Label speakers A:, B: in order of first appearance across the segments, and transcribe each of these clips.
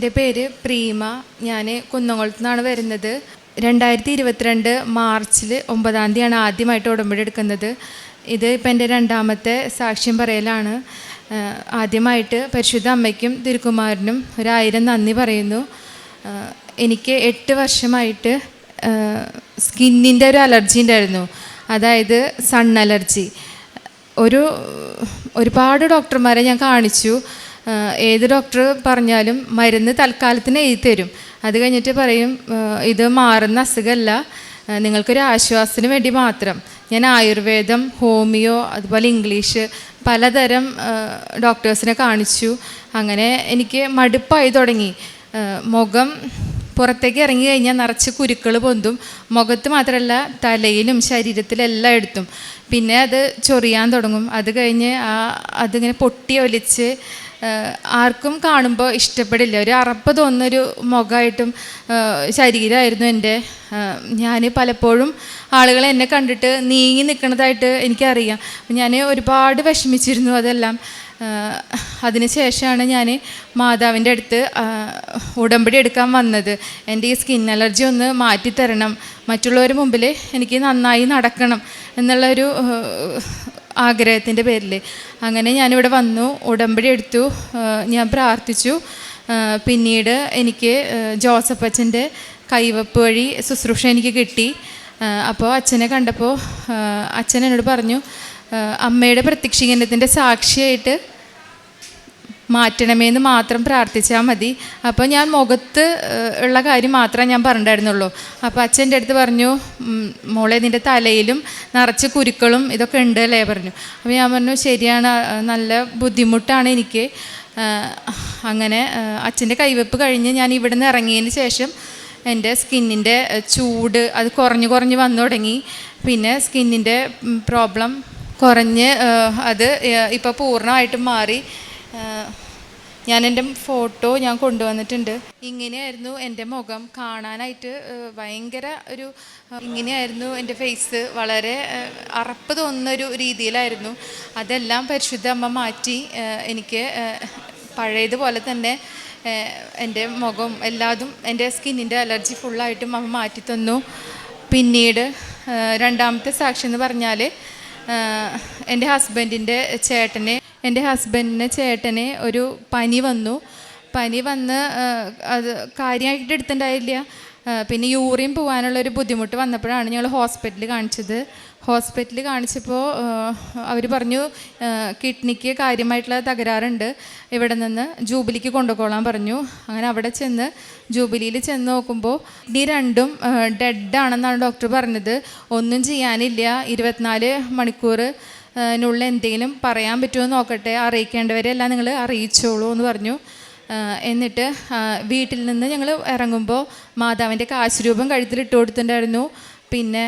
A: എന്റെ പേര് പ്രീമ. ഞാൻ കുന്നംകുളത്തു നിന്നാണ് വരുന്നത്. രണ്ടായിരത്തി ഇരുപത്തിരണ്ട് മാർച്ചിൽ ഒമ്പതാം തീയതിയാണ് ആദ്യമായിട്ട് ഉടമ്പടി എടുക്കുന്നത്. ഇത് ഇപ്പം എന്റെ രണ്ടാമത്തെ സാക്ഷ്യം പറയലാണ്. ആദ്യമായിട്ട് പരിശുദ്ധ അമ്മയ്ക്കും തിരുക്കുമാരനും ഒരായിരം നന്ദി പറയുന്നു. എനിക്ക് എട്ട് വർഷമായിട്ട് സ്കിന്നിന്റെ ഒരു അലർജി ഉണ്ടായിരുന്നു. അതായത് സൺ അലർജി. ഒരു ഒരുപാട് ഡോക്ടർമാരെ ഞാൻ കാണിച്ചു. ഏത് ഡോക്ടർ പറഞ്ഞാലും മരുന്ന് തൽക്കാലത്തിന് എഴുതി തരും. അത് കഴിഞ്ഞിട്ട് പറയും ഇത് മാറുന്ന അസുഖമല്ല നിങ്ങൾക്കൊരു ആശ്വാസത്തിന് വേണ്ടി മാത്രം. ഞാൻ ആയുർവേദം ഹോമിയോ അതുപോലെ ഇംഗ്ലീഷ് പലതരം ഡോക്ടേഴ്സിനെ കാണിച്ചു. അങ്ങനെ എനിക്ക് മടുപ്പായി തുടങ്ങി. മുഖം പുറത്തേക്ക് ഇറങ്ങി കഴിഞ്ഞാൽ നിറച്ച് കുരുക്കൾ പൊന്തും. മുഖത്ത് മാത്രമല്ല തലയിലും ശരീരത്തിലെല്ലാം എടുത്തും. പിന്നെ അത് ചൊറിയാൻ തുടങ്ങും. അത് കഴിഞ്ഞ് ആ അതിങ്ങനെ പൊട്ടി ഒലിച്ച് ആർക്കും കാണുമ്പോൾ ഇഷ്ടപ്പെടില്ല. ഒരു അറപ്പ് തോന്നുന്നൊരു മുഖമായിട്ടും ശരീരമായിരുന്നു എന്റെ. ഞാൻ പലപ്പോഴും ആളുകൾ എന്നെ കണ്ടിട്ട് നീങ്ങി നിൽക്കുന്നതായിട്ട് എനിക്കറിയാം. ഞാൻ ഒരുപാട് വിഷമിച്ചിരുന്നു അതെല്ലാം. അതിന് ശേഷമാണ് ഞാൻ മാതാവിന്റെ അടുത്ത് ഉടമ്പടി എടുക്കാൻ വന്നത്. എന്റെ ഈ സ്കിൻ അലർജി ഒന്ന് മാറ്റിത്തരണം. മറ്റുള്ളവരുടെ മുമ്പിൽ എനിക്ക് നന്നായി നടക്കണം എന്നുള്ളൊരു ആഗ്രഹത്തിന്റെ പേരിൽ അങ്ങനെ ഞാനിവിടെ വന്നു ഉടമ്പടി എടുത്തു ഞാൻ പ്രാർത്ഥിച്ചു. പിന്നീട് എനിക്ക് ജോസഫ് അച്ഛന്റെ കൈവപ്പ് വഴി ശുശ്രൂഷ എനിക്ക് കിട്ടി. അപ്പോൾ അച്ഛനെ കണ്ടപ്പോൾ അച്ഛൻ എന്നോട് പറഞ്ഞു അമ്മയുടെ പ്രത്യക്ഷീകരണത്തിന്റെ സാക്ഷിയായിട്ട് മാറ്റണമെന്ന് മാത്രം പ്രാർത്ഥിച്ചാൽ മതി. അപ്പോൾ ഞാൻ മുഖത്ത് ഉള്ള കാര്യം മാത്രമേ ഞാൻ പറഞ്ഞിട്ടുണ്ടായിരുന്നുള്ളൂ. അപ്പോൾ അച്ഛന്റെ അടുത്ത് പറഞ്ഞു "ഉം, മോളെ നിന്റെ തലയിലും നിറച്ച് കുരുക്കളും ഇതൊക്കെ ഉണ്ട് അല്ലേ? പറഞ്ഞു. അപ്പോൾ ഞാൻ പറഞ്ഞു ശരിയാണ് നല്ല ബുദ്ധിമുട്ടാണ് എനിക്ക്. അങ്ങനെ അച്ഛന്റെ കൈവെപ്പ് കഴിഞ്ഞ് ഞാൻ ഇവിടെ നിന്ന് ഇറങ്ങിയതിന് ശേഷം എന്റെ സ്കിന്നിന്റെ ചൂട് അത് കുറഞ്ഞു കുറഞ്ഞ് വന്നു തുടങ്ങി. പിന്നെ സ്കിന്നിന്റെ പ്രോബ്ലം കുറഞ്ഞ് അത് ഇപ്പോൾ പൂർണമായിട്ടും മാറി. ഞാൻ എന്റെ ഫോട്ടോ ഞാൻ കൊണ്ടുവന്നിട്ടുണ്ട്. ഇങ്ങനെയായിരുന്നു എന്റെ മുഖം കാണാനായിട്ട് ഭയങ്കര ഒരു ഇങ്ങനെയായിരുന്നു എന്റെ ഫേസ് വളരെ അറപ്പ് തോന്നുന്ന ഒരു രീതിയിലായിരുന്നു. അതെല്ലാം പരിശുദ്ധ അമ്മ മാറ്റി എനിക്ക് പഴയതുപോലെ തന്നെ എന്റെ മുഖം എല്ലാതും എന്റെ സ്കിന്നിന്റെ അലർജി ഫുള്ളായിട്ടും അമ്മ മാറ്റി തന്നു. പിന്നീട് രണ്ടാമത്തെ സാക്ഷി എന്ന് പറഞ്ഞാൽ എന്റെ ഹസ്ബൻഡിന്റെ ചേട്ടനെ എന്റെ ഹസ്ബൻഡിന് ചേട്ടന് ഒരു പനി വന്നു. പനി വന്ന് അത് കാര്യമായിട്ട് എടുത്തിട്ടുണ്ടായില്ല പിന്നെ യൂറിൻ പോകാനുള്ള ഒരു ബുദ്ധിമുട്ട് വന്നപ്പോഴാണ് ഞങ്ങൾ ഹോസ്പിറ്റലിൽ കാണിച്ചത്. ഹോസ്പിറ്റലിൽ കാണിച്ചപ്പോൾ അവർ പറഞ്ഞു കിഡ്നിക്ക് കാര്യമായിട്ടുള്ള തകരാറുണ്ട്. ഇവിടെ നിന്ന് ജൂബിലിക്ക് കൊണ്ടുപോകാൻ പറഞ്ഞു. അങ്ങനെ അവിടെ ചെന്ന് ജൂബിലിയിൽ ചെന്ന് നോക്കുമ്പോൾ കിഡ്നി രണ്ടും ഡെഡാണെന്നാണ് ഡോക്ടർ പറഞ്ഞത്. ഒന്നും ചെയ്യാനില്ല. ഇരുപത്തിനാല് മണിക്കൂർ നുള്ളിൽ എന്തെങ്കിലും പറയാൻ പറ്റുമോ നോക്കട്ടെ. അറിയിക്കേണ്ടവരെല്ലാം നിങ്ങൾ അറിയിച്ചോളൂ എന്ന് പറഞ്ഞു. എന്നിട്ട് വീട്ടിൽ നിന്ന് ഞങ്ങൾ ഇറങ്ങുമ്പോൾ മാതാവിന്റെ കാശുരൂപം കഴുത്തിലിട്ട് കൊടുത്തിട്ടുണ്ടായിരുന്നു. പിന്നെ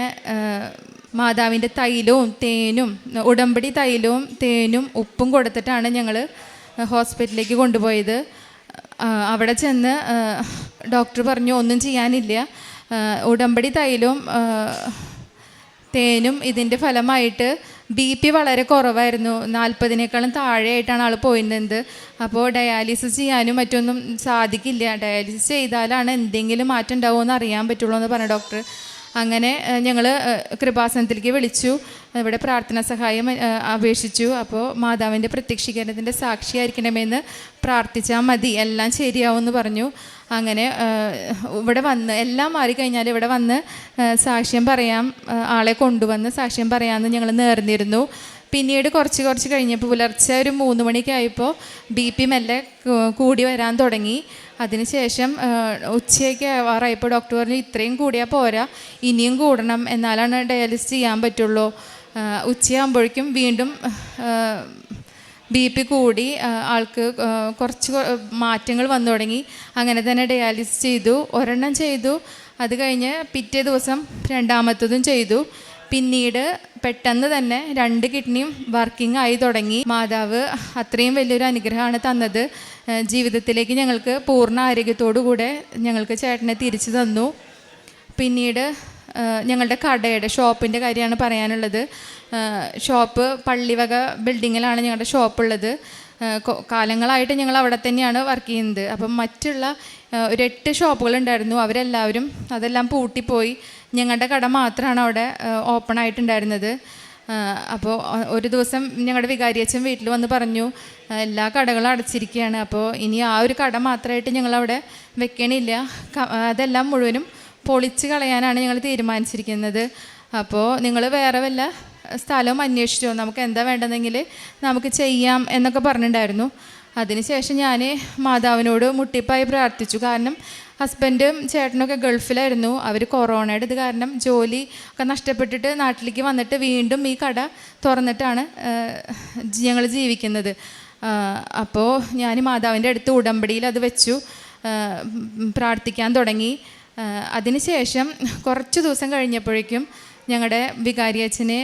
A: മാതാവിന്റെ തൈലവും തേനും ഉടമ്പടി തൈലവും തേനും ഉപ്പും കൊടുത്തിട്ടാണ് ഞങ്ങൾ ഹോസ്പിറ്റലിലേക്ക് കൊണ്ടുപോയത്. അവിടെ ചെന്ന് ഡോക്ടർ പറഞ്ഞു ഒന്നും ചെയ്യാനില്ല. ഉടമ്പടി തൈലവും തേനും ഇതിന്റെ ഫലമായിട്ട് ബി പി വളരെ കുറവായിരുന്നു. നാൽപ്പതിനേക്കാളും താഴെയായിട്ടാണ് ആൾ പോയിരുന്നത്. അപ്പോൾ ഡയാലിസിസ് ചെയ്യാനും മറ്റൊന്നും സാധിക്കില്ല. ഡയാലിസിസ് ചെയ്താലാണ് എന്തെങ്കിലും മാറ്റം ഉണ്ടാവുമെന്ന് അറിയാൻ പറ്റുള്ളൂ എന്ന് പറഞ്ഞു ഡോക്ടർ. അങ്ങനെ ഞങ്ങൾ കൃപാസനത്തിലേക്ക് വിളിച്ചു. ഇവിടെ പ്രാർത്ഥനാ സഹായം അപേക്ഷിച്ചു. അപ്പോൾ മാതാവിന്റെ പ്രത്യക്ഷീകരണത്തിന്റെ സാക്ഷിയായിരിക്കണമെന്ന് പ്രാർത്ഥിച്ചാൽ മതി. എല്ലാം ശരിയാവുമെന്ന് പറഞ്ഞു. അങ്ങനെ ഇവിടെ വന്ന് എല്ലാം മാറിക്കഴിഞ്ഞാൽ ഇവിടെ വന്ന് സാക്ഷ്യം പറയാം. ആളെ കൊണ്ടുവന്ന് സാക്ഷ്യം പറയാമെന്ന് ഞങ്ങൾ നേർന്നിരുന്നു. പിന്നീട് കുറച്ച് കുറച്ച് കഴിഞ്ഞപ്പോൾ പുലർച്ചെ ഒരു മൂന്ന് മണിക്കായപ്പോൾ ബി പി മെല്ലെ കൂടി വരാൻ തുടങ്ങി. അതിനുശേഷം ഉച്ചയ്ക്ക് ആവാറായപ്പോൾ ഡോക്ടർ പറഞ്ഞു ഇത്രയും കൂടിയാൽ പോരാ. ഇനിയും കൂടണം. എന്നാലാണ് ഡയാലിസിസ് ചെയ്യാൻ പറ്റുള്ളൂ. ഉച്ചയാകുമ്പോഴേക്കും വീണ്ടും ബി പി കൂടി ആൾക്ക് കുറച്ച് മാറ്റങ്ങൾ വന്നു തുടങ്ങി. അങ്ങനെ തന്നെ ഡയാലിസിസ് ചെയ്തു. ഒരെണ്ണം ചെയ്തു. അത് കഴിഞ്ഞ് പിറ്റേ ദിവസം രണ്ടാമത്തതും ചെയ്തു. പിന്നീട് പെട്ടെന്ന് തന്നെ രണ്ട് കിഡ്നിയും വർക്കിംഗ് ആയി തുടങ്ങി. മാതാവ് അത്രയും വലിയൊരു അനുഗ്രഹമാണ് തന്നത്. ജീവിതത്തിലേക്ക് ഞങ്ങൾക്ക് പൂർണ ആരോഗ്യത്തോടു കൂടെ ഞങ്ങൾക്ക് ചേട്ടനെ തിരിച്ചു തന്നു. പിന്നീട് ഞങ്ങളുടെ കടയുടെ ഷോപ്പിന്റെ കാര്യമാണ് പറയാനുള്ളത്. ഷോപ്പ് പള്ളിവക ബിൽഡിങ്ങിലാണ് ഞങ്ങളുടെ ഷോപ്പുള്ളത്. കാലങ്ങളായിട്ട് ഞങ്ങൾ അവിടെ തന്നെയാണ് വർക്ക് ചെയ്യുന്നത്. അപ്പം മറ്റുള്ള ഒരു എട്ട് ഷോപ്പുകൾ ഉണ്ടായിരുന്നു. അവരെല്ലാവരും അതെല്ലാം പൂട്ടിപ്പോയി. ഞങ്ങളുടെ കട മാത്രമാണ് അവിടെ ഓപ്പൺ ആയിട്ടുണ്ടായിരുന്നത്. അപ്പോൾ ഒരു ദിവസം ഞങ്ങളുടെ വികാരിയച്ഛൻ വീട്ടിൽ വന്ന് പറഞ്ഞു എല്ലാ കടകളും അടച്ചിരിക്കുകയാണ് അപ്പോൾ ഇനി ആ ഒരു കട മാത്രമായിട്ട് ഞങ്ങളവിടെ വെക്കണില്ല. അതെല്ലാം മുഴുവനും പൊളിച്ച് കളയാനാണ് ഞങ്ങൾ തീരുമാനിച്ചിരിക്കുന്നത്. അപ്പോൾ നിങ്ങൾ വേറെ വല്ല സ്ഥലവും അന്വേഷിച്ചോ? നമുക്ക് എന്താ വേണ്ടതെങ്കിൽ നമുക്ക് ചെയ്യാം എന്നൊക്കെ പറഞ്ഞിട്ടുണ്ടായിരുന്നു അതിനുശേഷം ഞാൻ മാതാവിനോട് മുട്ടിപ്പായി പ്രാർത്ഥിച്ചു. കാരണം ഹസ്ബൻഡും ചേട്ടനൊക്കെ ഗൾഫിലായിരുന്നു. അവർ കൊറോണയുടെ ഇത് കാരണം ജോലി ഒക്കെ നഷ്ടപ്പെട്ടിട്ട് നാട്ടിലേക്ക് വന്നിട്ട് വീണ്ടും ഈ കട തുറന്നിട്ടാണ് ഞങ്ങൾ ജീവിക്കുന്നത്. അപ്പോൾ ഞാൻ മാതാവിന്റെ അടുത്ത് ഉടമ്പടിയിൽ അത് വെച്ചു. പ്രാർത്ഥിക്കാൻ തുടങ്ങി. അതിനുശേഷം കുറച്ച് ദിവസം കഴിഞ്ഞപ്പോഴേക്കും ഞങ്ങളുടെ വികാരി അച്ഛന്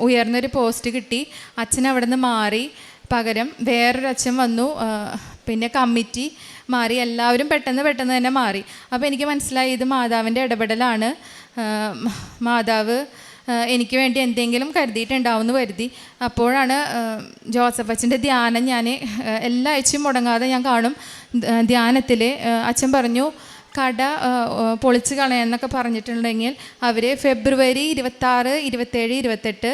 A: ഉയർന്നൊരു പോസ്റ്റ് കിട്ടി. അച്ഛൻ അവിടെ നിന്ന് മാറി. പകരം വേറൊരച്ഛൻ വന്നു പിന്നെ കമ്മിറ്റി മാറി എല്ലാവരും പെട്ടെന്ന് പെട്ടെന്ന് തന്നെ മാറി. അപ്പോൾ എനിക്ക് മനസ്സിലായി ഇത് മാതാവിന്റെ ഇടപെടലാണ്. മാതാവ് എനിക്ക് വേണ്ടി എന്തെങ്കിലും കരുതിയിട്ടുണ്ടാവുമെന്ന് കരുതി. അപ്പോഴാണ് ജോസഫ് അച്ഛന്റെ ധ്യാനം ഞാൻ എല്ലാ ആഴ്ചയും മുടങ്ങാതെ ഞാൻ കാണും. ധ്യാനത്തിൽ അച്ഛൻ പറഞ്ഞു കട പൊളിച്ച് കളയാന്നൊക്കെ പറഞ്ഞിട്ടുണ്ടെങ്കിൽ അവർ ഫെബ്രുവരി ഇരുപത്താറ് ഇരുപത്തേഴ് ഇരുപത്തെട്ട്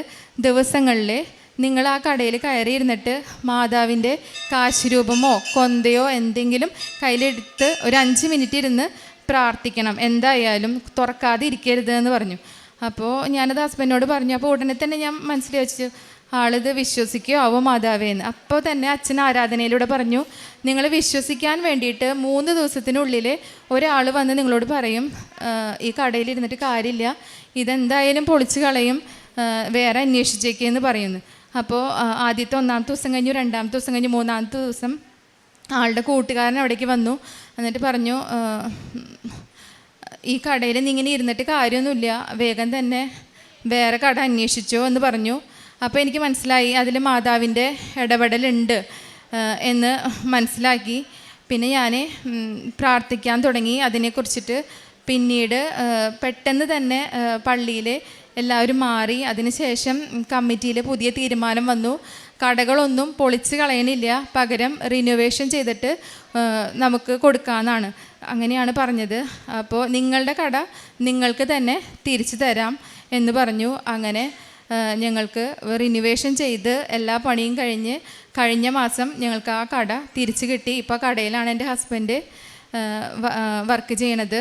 A: ദിവസങ്ങളിൽ നിങ്ങൾ ആ കടയിൽ കയറിയിരുന്നിട്ട് മാതാവിന്റെ കാശുരൂപമോ കൊന്തയോ എന്തെങ്കിലും കയ്യിലെടുത്ത് ഒരു അഞ്ച് മിനിറ്റ് ഇരുന്ന് പ്രാർത്ഥിക്കണം. എന്തായാലും തുറക്കാതെ ഇരിക്കരുത് എന്ന് പറഞ്ഞു. അപ്പോൾ ഞാനത് ഹസ്ബൻഡിനോട് പറഞ്ഞു അപ്പോൾ ഉടനെ തന്നെ ഞാൻ മനസ്സിൽ വെച്ചു ആളിത് വിശ്വസിക്കുകയോ ആവോ മാതാവേന്ന് അപ്പോൾ തന്നെ അച്ഛൻ ആരാധനയിലൂടെ പറഞ്ഞു നിങ്ങൾ വിശ്വസിക്കാൻ വേണ്ടിയിട്ട് മൂന്ന് ദിവസത്തിനുള്ളിൽ ഒരാൾ വന്ന് നിങ്ങളോട് പറയും "ആ, ഈ കടയിൽ ഇരുന്നിട്ട് കാര്യമില്ല ഇതെന്തായാലും പൊളിച്ചു കളയും വേറെ അന്വേഷിച്ചേക്കെന്ന് പറയുന്നു. അപ്പോൾ ആദ്യത്തെ ഒന്നാമത്തെ ദിവസം കഴിഞ്ഞു രണ്ടാമത്തെ ദിവസം കഴിഞ്ഞു മൂന്നാമത്തെ ദിവസം ആളുടെ കൂട്ടുകാരൻ അവിടേക്ക് വന്നു. എന്നിട്ട് പറഞ്ഞു ഈ കടയിൽ നീ ഇങ്ങനെ ഇരുന്നിട്ട് കാര്യമൊന്നുമില്ല. വേഗം തന്നെ വേറെ കട അന്വേഷിച്ചോ എന്ന് പറഞ്ഞു. അപ്പോൾ എനിക്ക് മനസ്സിലായി അതിൽ മാതാവിന്റെ ഇടപെടലുണ്ട് എന്ന് മനസ്സിലാക്കി. പിന്നെ ഞാൻ പ്രാർത്ഥിക്കാൻ തുടങ്ങി. അതിനെക്കുറിച്ചിട്ട് പിന്നീട് പെട്ടെന്ന് തന്നെ പള്ളിയിൽ എല്ലാവരും മാറി. അതിനുശേഷം കമ്മിറ്റിയിൽ പുതിയ തീരുമാനം വന്നു. കടകളൊന്നും പൊളിച്ച് കളയണില്ല. പകരം റിനോവേഷൻ ചെയ്തിട്ട് നമുക്ക് കൊടുക്കാമെന്നാണ് അങ്ങനെയാണ് പറഞ്ഞത്. അപ്പോൾ നിങ്ങളുടെ കട നിങ്ങൾക്ക് തന്നെ തിരിച്ചു തരാം എന്ന് പറഞ്ഞു. അങ്ങനെ ഞങ്ങൾക്ക് റിനുവേഷൻ ചെയ്ത് എല്ലാ പണിയും കഴിഞ്ഞ് കഴിഞ്ഞ മാസം ഞങ്ങൾക്ക് ആ കട തിരിച്ചു കിട്ടി. ഇപ്പോൾ കടയിലാണ് എന്റെ ഹസ്ബൻഡ് വർക്ക് ചെയ്യണത്.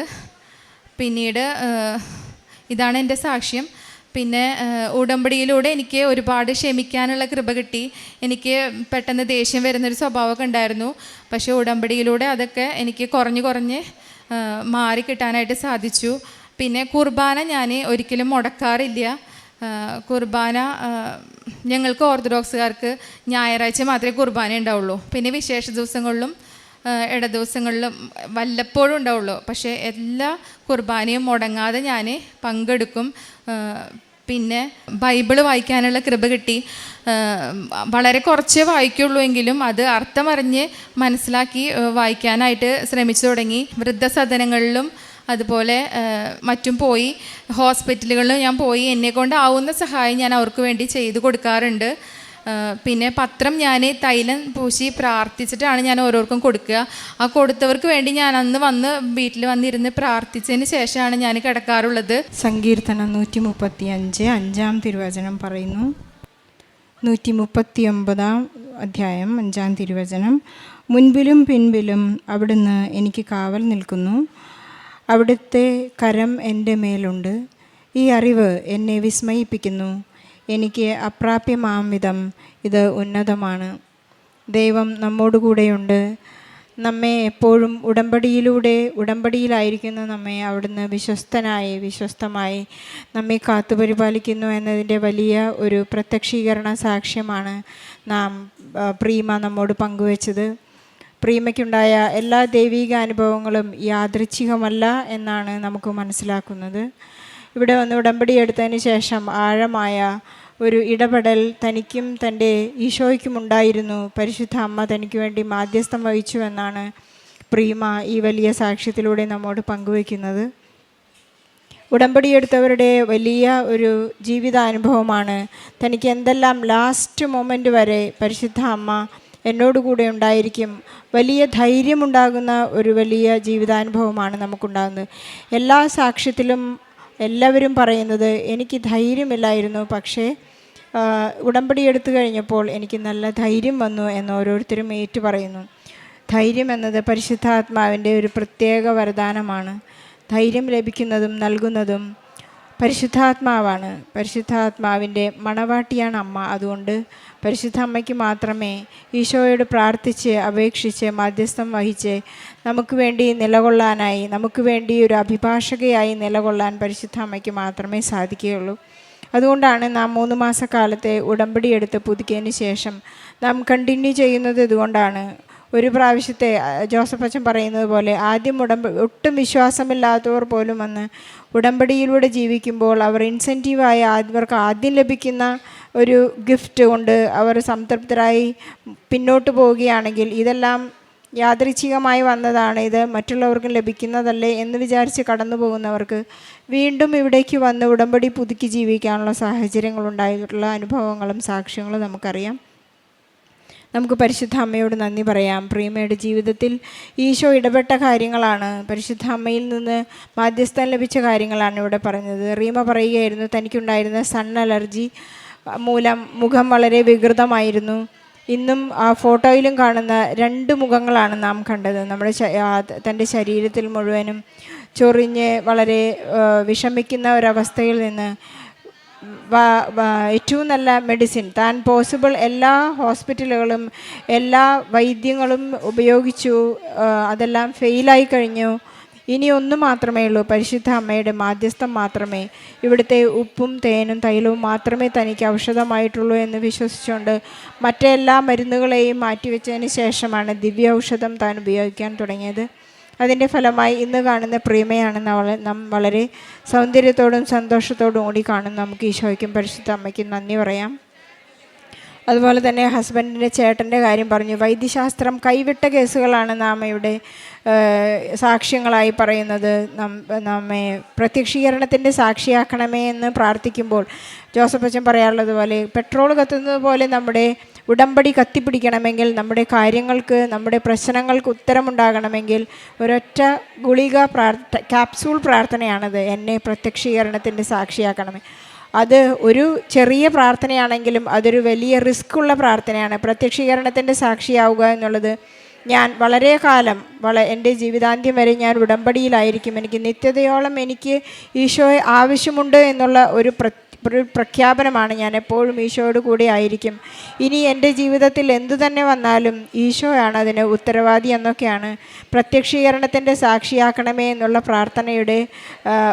A: പിന്നീട് ഇതാണ് എന്റെ സാക്ഷ്യം. പിന്നെ ഉടമ്പടിയിലൂടെ എനിക്ക് ഒരുപാട് ക്ഷമിക്കാനുള്ള കൃപ കിട്ടി. എനിക്ക് പെട്ടെന്ന് ദേഷ്യം വരുന്നൊരു സ്വഭാവമൊക്കെ ഉണ്ടായിരുന്നു. പക്ഷേ ഉടമ്പടിയിലൂടെ അതൊക്കെ എനിക്ക് കുറഞ്ഞ് കുറഞ്ഞ് മാറി കിട്ടാനായിട്ട് സാധിച്ചു. പിന്നെ കുർബാന ഞാൻ ഒരിക്കലും മുടക്കാറില്ല. കുർബാന ഞങ്ങൾക്ക് ഓർത്തഡോക്സുകാർക്ക് ഞായറാഴ്ച മാത്രമേ കുർബാന ഉണ്ടാവുള്ളൂ. പിന്നെ വിശേഷ ദിവസങ്ങളിലും ഇട ദിവസങ്ങളിലും വല്ലപ്പോഴും ഉണ്ടാവുള്ളൂ. പക്ഷേ എല്ലാ കുർബാനയും മുടങ്ങാതെ ഞാൻ പങ്കെടുക്കും. പിന്നെ ബൈബിൾ വായിക്കാനുള്ള കൃപ കിട്ടി. വളരെ കുറച്ചേ വായിക്കുള്ളൂ എങ്കിലും അത് അർത്ഥമറിഞ്ഞ് മനസ്സിലാക്കി വായിക്കാനായിട്ട് ശ്രമിച്ചു തുടങ്ങി. വൃദ്ധസദനങ്ങളിലും അതുപോലെ മറ്റും പോയി. ഹോസ്പിറ്റലുകളിലും ഞാൻ പോയി. എന്നെ കൊണ്ടാവുന്ന സഹായം ഞാൻ അവർക്ക് വേണ്ടി ചെയ്തു കൊടുക്കാറുണ്ട്. പിന്നെ പത്രം ഞാൻ തൈലം പൂശി പ്രാർത്ഥിച്ചിട്ടാണ് ഞാൻ ഓരോർക്കും കൊടുക്കുക. ആ കൊടുത്തവർക്ക് വേണ്ടി ഞാൻ അന്ന് വന്ന് വീട്ടിൽ വന്നിരുന്ന് പ്രാർത്ഥിച്ചതിന് ശേഷമാണ് ഞാൻ കിടക്കാറുള്ളത്.
B: സങ്കീർത്തനം നൂറ്റി മുപ്പത്തി അഞ്ച് അഞ്ചാം തിരുവചനം പറയുന്നു. നൂറ്റി മുപ്പത്തി ഒമ്പതാം അധ്യായം അഞ്ചാം തിരുവചനം. മുൻപിലും പിൻപിലും അവിടുന്ന് എനിക്ക് കാവൽ നിൽക്കുന്നു. അവിടുത്തെ കരം എന്റെ മേലുണ്ട്. ഈ അറിവ് എന്നെ വിസ്മയിപ്പിക്കുന്നു. എനിക്ക് അപ്രാപ്യമാം വിധം ഇത് ഉന്നതമാണ്. ദൈവം നമ്മോടുകൂടെയുണ്ട്. നമ്മെ എപ്പോഴും ഉടമ്പടിയിലൂടെ ഉടമ്പടിയിലായിരിക്കുന്ന നമ്മെ അവിടുന്ന് വിശ്വസ്തനായി വിശ്വസ്തമായി നമ്മെ കാത്തുപരിപാലിക്കുന്നു എന്നതിന്റെ വലിയ ഒരു പ്രത്യക്ഷീകരണ സാക്ഷ്യമാണ് നാം പ്രീമ നമ്മോട് പങ്കുവച്ചത്. പ്രീമയ്ക്കുണ്ടായ എല്ലാ ദൈവിക അനുഭവങ്ങളും യാദൃച്ഛികമല്ല എന്നാണ് നമുക്ക് മനസ്സിലാക്കുന്നത്. ഇവിടെ വന്ന് ഉടമ്പടി എടുത്തതിന് ശേഷം ആഴമായ ഒരു ഇടപെടൽ തനിക്കും തന്റെ ഈശോയ്ക്കും ഉണ്ടായിരുന്നു. പരിശുദ്ധ അമ്മ തനിക്ക് വേണ്ടി മാധ്യസ്ഥം വഹിച്ചു എന്നാണ് പ്രീമ ഈ വലിയ സാക്ഷ്യത്തിലൂടെ നമ്മോട് പങ്കുവയ്ക്കുന്നത്. ഉടമ്പടിയെടുത്തവരുടെ വലിയ ഒരു ജീവിതാനുഭവമാണ്. തനിക്ക് എന്തെല്ലാം ലാസ്റ്റ് മൊമെന്റ് വരെ പരിശുദ്ധ അമ്മ എന്നോട് കൂടെ ഉണ്ടായിരിക്കും. വലിയ ധൈര്യമുണ്ടാകുന്ന ഒരു വലിയ ജീവിതാനുഭവമാണ് നമുക്കുണ്ടാകുന്നത്. എല്ലാ സാക്ഷ്യത്തിലും എല്ലാവരും പറയുന്നത് എനിക്ക് ധൈര്യമില്ലായിരുന്നു പക്ഷേ ഉടമ്പടി എടുത്തു കഴിഞ്ഞപ്പോൾ എനിക്ക് നല്ല ധൈര്യം വന്നു എന്ന് ഓരോരുത്തരും ഏറ്റു പറയുന്നു. ധൈര്യം എന്നത് പരിശുദ്ധാത്മാവിന്റെ ഒരു പ്രത്യേക വരദാനമാണ്. ധൈര്യം ലഭിക്കുന്നതും നൽകുന്നതും പരിശുദ്ധാത്മാവാണ്. പരിശുദ്ധാത്മാവിന്റെ മണവാട്ടിയാണ് അമ്മ. അതുകൊണ്ട് പരിശുദ്ധ അമ്മയ്ക്ക് മാത്രമേ ഈശോയോട് പ്രാർത്ഥിച്ച് അപേക്ഷിച്ച് മധ്യസ്ഥം വഹിച്ച് നമുക്ക് വേണ്ടി നിലകൊള്ളാനായി നമുക്ക് വേണ്ടി ഒരു അഭിഭാഷകയായി നിലകൊള്ളാൻ പരിശുദ്ധ അമ്മയ്ക്ക് മാത്രമേ സാധിക്കുകയുള്ളൂ. അതുകൊണ്ടാണ് നാം മൂന്ന് മാസക്കാലത്തെ ഉടമ്പടി എടുത്ത് പുതുക്കിയതിന് ശേഷം നാം കണ്ടിന്യൂ ചെയ്യുന്നത് ഇതുകൊണ്ടാണ്. ഒരു പ്രാവശ്യത്തെ ജോസഫ് അച്ഛൻ പറയുന്നത് പോലെ ആദ്യം ഉടമ്പ ഒട്ടും വിശ്വാസമില്ലാത്തവർ പോലും വന്ന് ഉടമ്പടിയിലൂടെ ജീവിക്കുമ്പോൾ അവർ ഇൻസെന്റീവായി അവർക്ക് ആദ്യം ലഭിക്കുന്ന ഒരു ഗിഫ്റ്റ് കൊണ്ട് അവർ സംതൃപ്തരായി പിന്നോട്ട് പോവുകയാണെങ്കിൽ ഇതെല്ലാം യാദൃച്ഛികമായി വന്നതാണ്. ഇത് മറ്റുള്ളവർക്കും ലഭിക്കുന്നതല്ലേ എന്ന് വിചാരിച്ച് കടന്നു പോകുന്നവർക്ക് വീണ്ടും ഇവിടേക്ക് വന്ന് ഉടമ്പടി പുതുക്കി ജീവിക്കാനുള്ള സാഹചര്യങ്ങളുണ്ടായിട്ടുള്ള അനുഭവങ്ങളും സാക്ഷ്യങ്ങളും നമുക്കറിയാം. നമുക്ക് പരിശുദ്ധ അമ്മയോട് നന്ദി പറയാം. പ്രിയമ്മയുടെ ജീവിതത്തിൽ ഈശോ ഇടപെട്ട കാര്യങ്ങളാണ്. പരിശുദ്ധ അമ്മയിൽ നിന്ന് മാധ്യസ്ഥം ലഭിച്ച കാര്യങ്ങളാണ് ഇവിടെ പറഞ്ഞത്. റീമ പറയുകയായിരുന്നു തനിക്കുണ്ടായിരുന്ന സൺ അലർജി മൂലം മുഖം വളരെ വികൃതമായിരുന്നു. ഇന്നും ആ ഫോട്ടോയിലും കാണുന്ന രണ്ട് മുഖങ്ങളാണ് നാം കണ്ടത്. നമ്മുടെ തന്റെ ശരീരത്തിൽ മുഴുവനും ചൊറിഞ്ഞ് വളരെ വിഷമിക്കുന്ന ഒരവസ്ഥയിൽ നിന്ന് ഏറ്റവും നല്ല മെഡിസിൻ താൻ പോസിബിൾ എല്ലാ ഹോസ്പിറ്റലുകളും എല്ലാ വൈദ്യങ്ങളും ഉപയോഗിച്ചു അതെല്ലാം ഫെയിലായി കഴിഞ്ഞു. ഇനി ഒന്ന് മാത്രമേ ഉള്ളൂ പരിശുദ്ധ അമ്മയുടെ മാധ്യസ്ഥം മാത്രമേ. ഇവിടുത്തെ ഉപ്പും തേനും തൈലവും മാത്രമേ തനിക്ക് ഔഷധമായിട്ടുള്ളൂ എന്ന് വിശ്വസിച്ചുകൊണ്ട് മറ്റെല്ലാ മരുന്നുകളെയും മാറ്റിവെച്ചതിന് ശേഷമാണ് ദിവ്യ ഔഷധം താൻ ഉപയോഗിക്കാൻ തുടങ്ങിയത്. അതിന്റെ ഫലമായി ഇന്ന് കാണുന്ന പ്രീമയാണ് നാം വളരെ സൗന്ദര്യത്തോടും സന്തോഷത്തോടും കൂടി കാണുന്ന നമുക്ക് ഈശോയ്ക്കും പരിശുദ്ധ അമ്മയ്ക്കും നന്ദി പറയാം. അതുപോലെ തന്നെ ഹസ്ബൻഡിന്റെ ചേട്ടന്റെ കാര്യം പറഞ്ഞു. വൈദ്യശാസ്ത്രം കൈവിട്ട കേസുകളാണ് നാം ഇവിടെ സാക്ഷ്യങ്ങളായി പറയുന്നത്. നമ്മെ പ്രത്യക്ഷീകരണത്തിന്റെ സാക്ഷിയാക്കണമേ എന്ന് പ്രാർത്ഥിക്കുമ്പോൾ ജോസഫ് അച്ഛൻ പറയാറുള്ളത് പോലെ പെട്രോൾ കത്തുന്നത് പോലെ നമ്മുടെ ഉടമ്പടി കത്തിപ്പിടിക്കണമെങ്കിൽ നമ്മുടെ കാര്യങ്ങൾക്ക് നമ്മുടെ പ്രശ്നങ്ങൾക്ക് ഉത്തരമുണ്ടാകണമെങ്കിൽ ഒരൊറ്റ ഗുളിക പ്രാർത്ഥ ക്യാപ്സൂൾ പ്രാർത്ഥനയാണത് എന്നെ പ്രത്യക്ഷീകരണത്തിന്റെ സാക്ഷിയാക്കണമേ. അത് ഒരു ചെറിയ പ്രാർത്ഥനയാണെങ്കിലും അതൊരു വലിയ റിസ്ക് ഉള്ള പ്രാർത്ഥനയാണ്. പ്രത്യക്ഷീകരണത്തിന്റെ സാക്ഷിയാവുക എന്നുള്ളത് ഞാൻ വളരെ കാലം വള എന്റെ ജീവിതാന്ത്യം വരെ ഞാൻ ഉടമ്പടിയിലായിരിക്കും. എനിക്ക് നിത്യതയോളം എനിക്ക് ഈശോയെ ആവശ്യമുണ്ട് എന്നുള്ള ഒരു ഒരു പ്രഖ്യാപനമാണ് ഞാൻ എപ്പോഴും ഈശോയോട് കൂടെ ആയിരിക്കും. ഇനി എന്റെ ജീവിതത്തിൽ എന്തു തന്നെ വന്നാലും ഈശോയാണ് അതിന് ഉത്തരവാദി എന്നൊക്കെയാണ് പ്രത്യക്ഷീകരണത്തിന്റെ സാക്ഷിയാക്കണമേ എന്നുള്ള പ്രാർത്ഥനയുടെ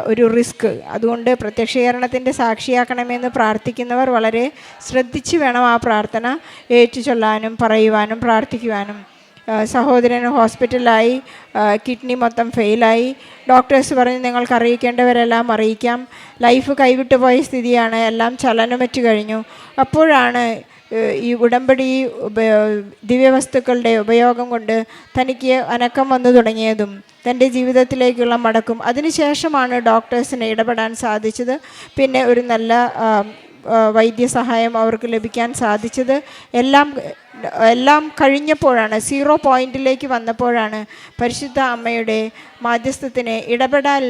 B: ഒരു റിസ്ക്. അതുകൊണ്ട് പ്രത്യക്ഷീകരണത്തിന്റെ സാക്ഷിയാക്കണമേ എന്ന് പ്രാർത്ഥിക്കുന്നവർ വളരെ ശ്രദ്ധിച്ച് വേണം ആ പ്രാർത്ഥന ഏറ്റുചൊല്ലാനും പറയുവാനും പ്രാർത്ഥിക്കുവാനും. സഹോദരൻ ഹോസ്പിറ്റലിലായി ആ, കിഡ്നി മൊത്തം ഫെയിലായി. ഡോക്ടേഴ്സ് പറഞ്ഞ് നിങ്ങൾക്ക് അറിയിക്കേണ്ടവരെല്ലാം അറിയിക്കാം. ലൈഫ് കൈവിട്ടു പോയ സ്ഥിതിയാണ്. എല്ലാം ചലനമറ്റു കഴിഞ്ഞു. അപ്പോഴാണ് ഈ ഉടമ്പടി ദിവ്യവസ്തുക്കളുടെ ഉപയോഗം കൊണ്ട് തനിക്ക് അനക്കം വന്നു തുടങ്ങിയതും തന്റെ ജീവിതത്തിലേക്കുള്ള മടക്കും. അതിനുശേഷമാണ് ഡോക്ടേഴ്സിന് ഇടപെടാൻ സാധിച്ചത്. പിന്നെ ഒരു നല്ല വൈദ്യസഹായം അവർക്ക് ലഭിക്കാൻ സാധിച്ചത്. എല്ലാം എല്ലാം കഴിഞ്ഞപ്പോഴാണ് സീറോ പോയിന്റിലേക്ക് വന്നപ്പോഴാണ് പരിശുദ്ധ അമ്മയുടെ മാധ്യസ്ഥത്തിന് ഇടപെടാൽ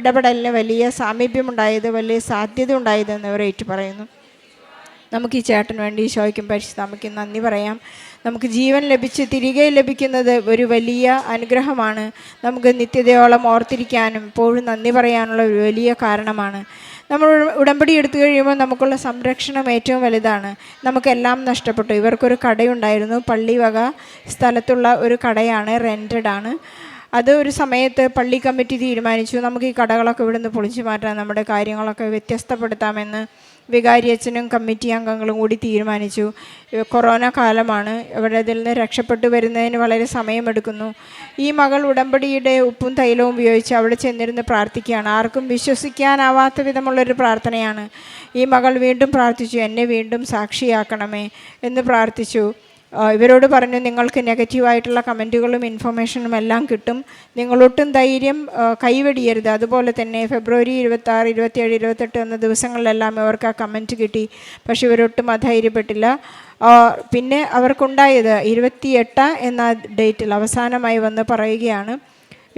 B: ഇടപെടലിന് വലിയ സാമീപ്യമുണ്ടായത് വലിയ സാധ്യത ഉണ്ടായതെന്ന് അവർ ഏറ്റു പറയുന്നു നമുക്ക് ഈ ചേട്ടന് വേണ്ടി ഈശോയ്ക്കും പരിശുദ്ധ അമ്മയ്ക്കും നന്ദി പറയാം. നമുക്ക് ജീവൻ ലഭിച്ച് തിരികെ ലഭിക്കുന്നത് ഒരു വലിയ അനുഗ്രഹമാണ്. നമുക്ക് നിത്യതയോളം ഓർത്തിരിക്കാനും എപ്പോഴും നന്ദി പറയാനുള്ള ഒരു വലിയ കാരണമാണ്. നമ്മൾ ഉടമ്പടി എടുത്തു കഴിയുമ്പോൾ നമുക്കുള്ള സംരക്ഷണം ഏറ്റവും വലുതാണ്. നമുക്കെല്ലാം നഷ്ടപ്പെട്ടു. ഇവർക്കൊരു കടയുണ്ടായിരുന്നു. പള്ളി വക സ്ഥലത്തുള്ള ഒരു കടയാണ് റെന്റഡ് ആണ്. അത് ഒരു സമയത്ത് പള്ളി കമ്മിറ്റി തീരുമാനിച്ചു. നമുക്ക് ഈ കടകളൊക്കെ ഇവിടുന്ന് പൊളിച്ചു മാറ്റാം നമ്മുടെ കാര്യങ്ങളൊക്കെ വ്യത്യസ്തപ്പെടുത്താമെന്ന് വികാരി അച്ഛനും കമ്മിറ്റി അംഗങ്ങളും കൂടി തീരുമാനിച്ചു. കൊറോണ കാലമാണ്. ഇവിടെ ഇതിൽ നിന്ന് രക്ഷപ്പെട്ടു വരുന്നതിന് വളരെ സമയമെടുക്കുന്നു. ഈ മകൾ ഉടമ്പടിയുടെ ഉപ്പും തൈലവും ഉപയോഗിച്ച് അവിടെ ചെന്നിരുന്ന് പ്രാർത്ഥിക്കുകയാണ്. ആർക്കും വിശ്വസിക്കാനാവാത്ത വിധമുള്ളൊരു പ്രാർത്ഥനയാണ്. ഈ മകൾ വീണ്ടും പ്രാർത്ഥിച്ചു എന്നെ വീണ്ടും സാക്ഷിയാക്കണമേ എന്ന് പ്രാർത്ഥിച്ചു. ഇവരോട് പറഞ്ഞു നിങ്ങൾക്ക് നെഗറ്റീവായിട്ടുള്ള കമന്റുകളും ഇൻഫർമേഷനും എല്ലാം കിട്ടും. നിങ്ങളൊട്ടും ധൈര്യം കൈവടിയരുത്. അതുപോലെ തന്നെ ഫെബ്രുവരി ഇരുപത്താറ് ഇരുപത്തിയേഴ് ഇരുപത്തെട്ട് എന്ന ദിവസങ്ങളിലെല്ലാം ഇവർക്ക് ആ കമന്റ് കിട്ടി. പക്ഷെ ഇവരൊട്ടും അധൈര്യപ്പെട്ടില്ല. പിന്നെ അവർക്കുണ്ടായത് ഇരുപത്തിയെട്ട് എന്ന ഡേറ്റിൽ അവസാനമായി വന്ന് പറയുകയാണ്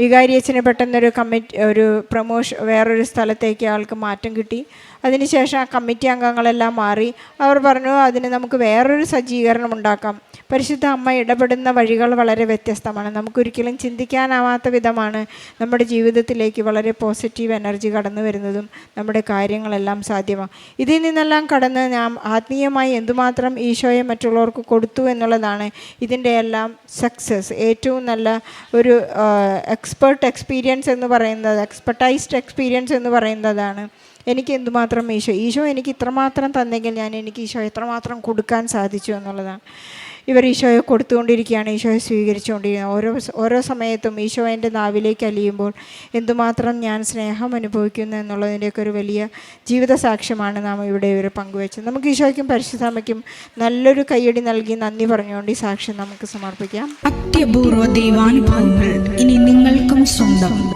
B: വികാരി അച്ഛന് പെട്ടെന്നൊരു കമ്മിറ്റി ഒരു പ്രൊമോഷൻ വേറൊരു സ്ഥലത്തേക്ക് ആൾക്ക് മാറ്റം കിട്ടി. അതിനുശേഷം ആ കമ്മിറ്റി അംഗങ്ങളെല്ലാം മാറി അവർ പറഞ്ഞു അതിന് നമുക്ക് വേറൊരു സജ്ജീകരണം ഉണ്ടാക്കാം. പരിശുദ്ധ അമ്മ ഇടപെടുന്ന വഴികൾ വളരെ വ്യത്യസ്തമാണ്. നമുക്കൊരിക്കലും ചിന്തിക്കാനാവാത്ത വിധമാണ് നമ്മുടെ ജീവിതത്തിലേക്ക് വളരെ പോസിറ്റീവ് എനർജി കടന്നു വരുന്നതും നമ്മുടെ കാര്യങ്ങളെല്ലാം സാധ്യമാണ് ഇതിൽ നിന്നെല്ലാം കടന്ന് നാം ആത്മീയമായി എന്തുമാത്രം ഈശോയെ മറ്റുള്ളവർക്ക് കൊടുത്തു എന്നുള്ളതാണ് ഇതിന്റെ എല്ലാം സക്സസ് ഏറ്റവും നല്ല ഒരു എക്സ്പേർട്ട് എക്സ്പീരിയൻസ് എന്ന് പറയുന്നത് എക്സ്പെർട്ടൈസ്ഡ് എക്സ്പീരിയൻസ് എന്ന് പറയുന്നതാണ്. എനിക്ക് എന്തുമാത്രം ഈശോ ഈശോ എനിക്ക് ഇത്രമാത്രം തന്നെങ്കിൽ ഞാൻ എനിക്ക് ഈശോ എത്രമാത്രം കൊടുക്കാൻ സാധിച്ചു എന്നുള്ളതാണ്. ഇവർ ഈശോയെ കൊടുത്തുകൊണ്ടിരിക്കുകയാണ് ഈശോയെ സ്വീകരിച്ചുകൊണ്ടിരിക്കുന്നത് ഓരോ ഓരോ സമയത്തും ഈശോ എന്റെ നാവിലേക്ക് അലിയുമ്പോൾ എന്തുമാത്രം ഞാൻ സ്നേഹം അനുഭവിക്കുന്നു എന്നുള്ളതിന്റെയൊക്കെ ഒരു വലിയ ജീവിത സാക്ഷ്യമാണ് നാം ഇവിടെ ഇവർ പങ്കുവച്ചത്. നമുക്ക് ഈശോയ്ക്കും പരിശുദ്ധാമയ്ക്കും നല്ലൊരു കയ്യടി നൽകി നന്ദി പറഞ്ഞുകൊണ്ട് ഈ സാക്ഷ്യം നമുക്ക് സമർപ്പിക്കാം.
C: അത്യപൂർവ ദൈവാനുഭവങ്ങൾ ഇനി നിങ്ങൾക്കും സ്വന്തം.